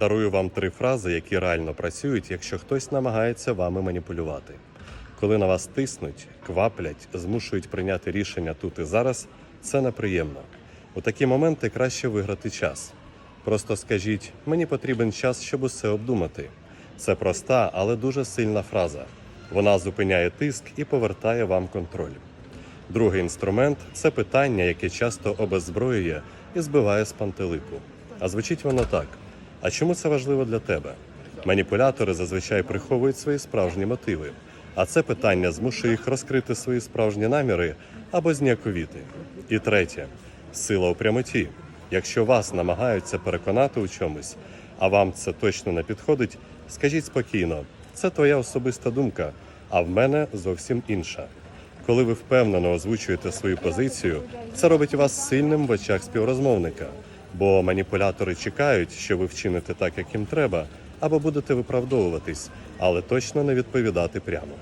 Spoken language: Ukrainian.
Дарую вам три фрази, які реально працюють, якщо хтось намагається вами маніпулювати. Коли на вас тиснуть, кваплять, змушують прийняти рішення тут і зараз, це неприємно. У такі моменти краще виграти час. Просто скажіть, мені потрібен час, щоб усе обдумати. Це проста, але дуже сильна фраза. Вона зупиняє тиск і повертає вам контроль. Другий інструмент це питання, яке часто обеззброює і збиває з пантелику. А звучить воно так: а чому це важливо для тебе? Маніпулятори зазвичай приховують свої справжні мотиви, а це питання змушує їх розкрити свої справжні наміри або зніяковіти. І третє сила у прямоті. Якщо вас намагаються переконати у чомусь, а вам це точно не підходить, скажіть спокійно, це твоя особиста думка, а в мене зовсім інша. Коли ви впевнено озвучуєте свою позицію, це робить вас сильним в очах співрозмовника, бо маніпулятори чекають, що ви вчините так, як їм треба, або будете виправдовуватись, але точно не відповідати прямо.